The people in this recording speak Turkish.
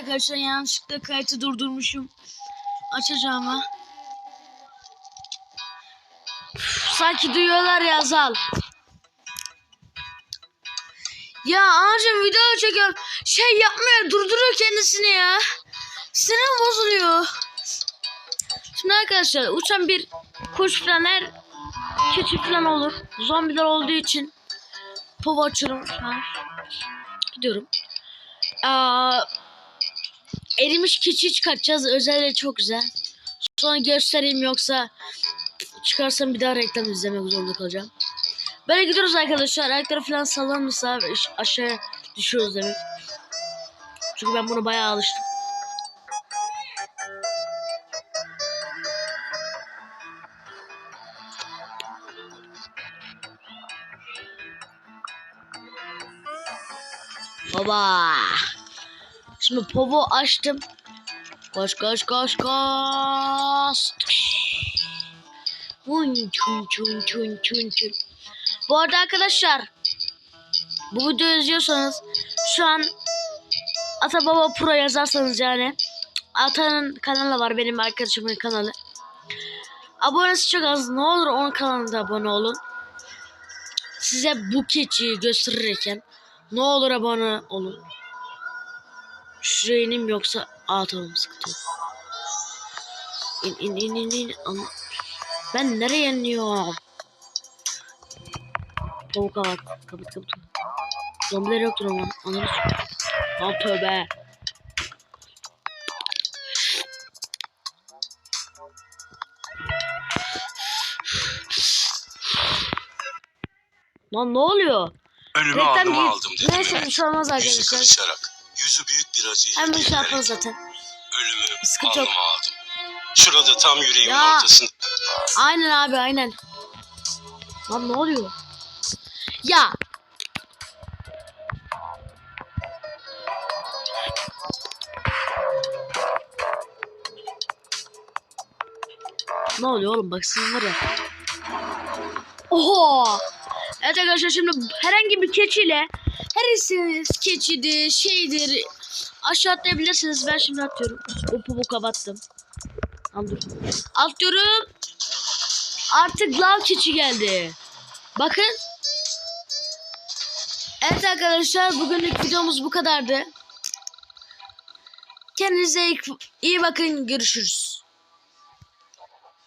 Arkadaşlar yanlışlıkla kayıtı durdurmuşum. Açacağım ha. Sanki duyuyorlar ya Zal. Ya anacığım video çekiyorum. Şey yapmıyor durduruyor kendisini ya. Sinirim bozuluyor. Şimdi arkadaşlar uçan bir kuş falan her keçi falan olur. Zombiler olduğu için pov açıyorum. Gidiyorum. Aa, erimiş keçi çıkartacağız. Özellikle çok güzel. Sonra göstereyim yoksa çıkarsam bir daha reklam izlemek zorunda kalacağım. Böyle gidiyoruz arkadaşlar. Ayakları falan sallanırsa aşağıya düşüyoruz demek. Çünkü ben bunu bayağı alıştım. Baba. Şimdi povo açtım. Koş koş koş koş. Çun çun çun çun çun çun. Bu arada arkadaşlar bu videoyu izliyorsanız şu an Ata Baba Pro yazarsanız yani Ata'nın kanalı var benim arkadaşımın kanalı. Abonesi çok az. Ne olur onun kanalına abone olun. Size bu keçiyi gösterirken ne olur abone olun. Şuraya ineyim yoksa Aa tamam sıkıntı yok. İn in in in in. Ama Ben nereye iniyorum? Tavuk kapat. Kapat kapat. Zombiler yoktur ama. Anladın mı? Aa tövbe. Lan ne oluyor? Ölümü Reklam aldım dedim. Neyse bir şey olmaz Yüzü arkadaşlar. kırışarak, yüzü büyük bir acıyla Hem bir şey yaparız zaten. ölümü Sıkıntı yok. alnıma aldım. Şurada tam yüreğimin Ya. ortasında. Aynen abi aynen. Lan ne oluyor? Ya. Ne oluyor oğlum baksana var ya. Oho. Evet arkadaşlar şimdi herhangi bir keçiyle her istediğiniz keçidir şeydir aşağı atlayabilirsiniz. Ben şimdi atıyorum. O pubu kapattım. Tamam dur. Atlıyorum. Artık lav keçi geldi. Bakın. Evet arkadaşlar bugünlük videomuz bu kadardı. Kendinize iyi bakın. Görüşürüz.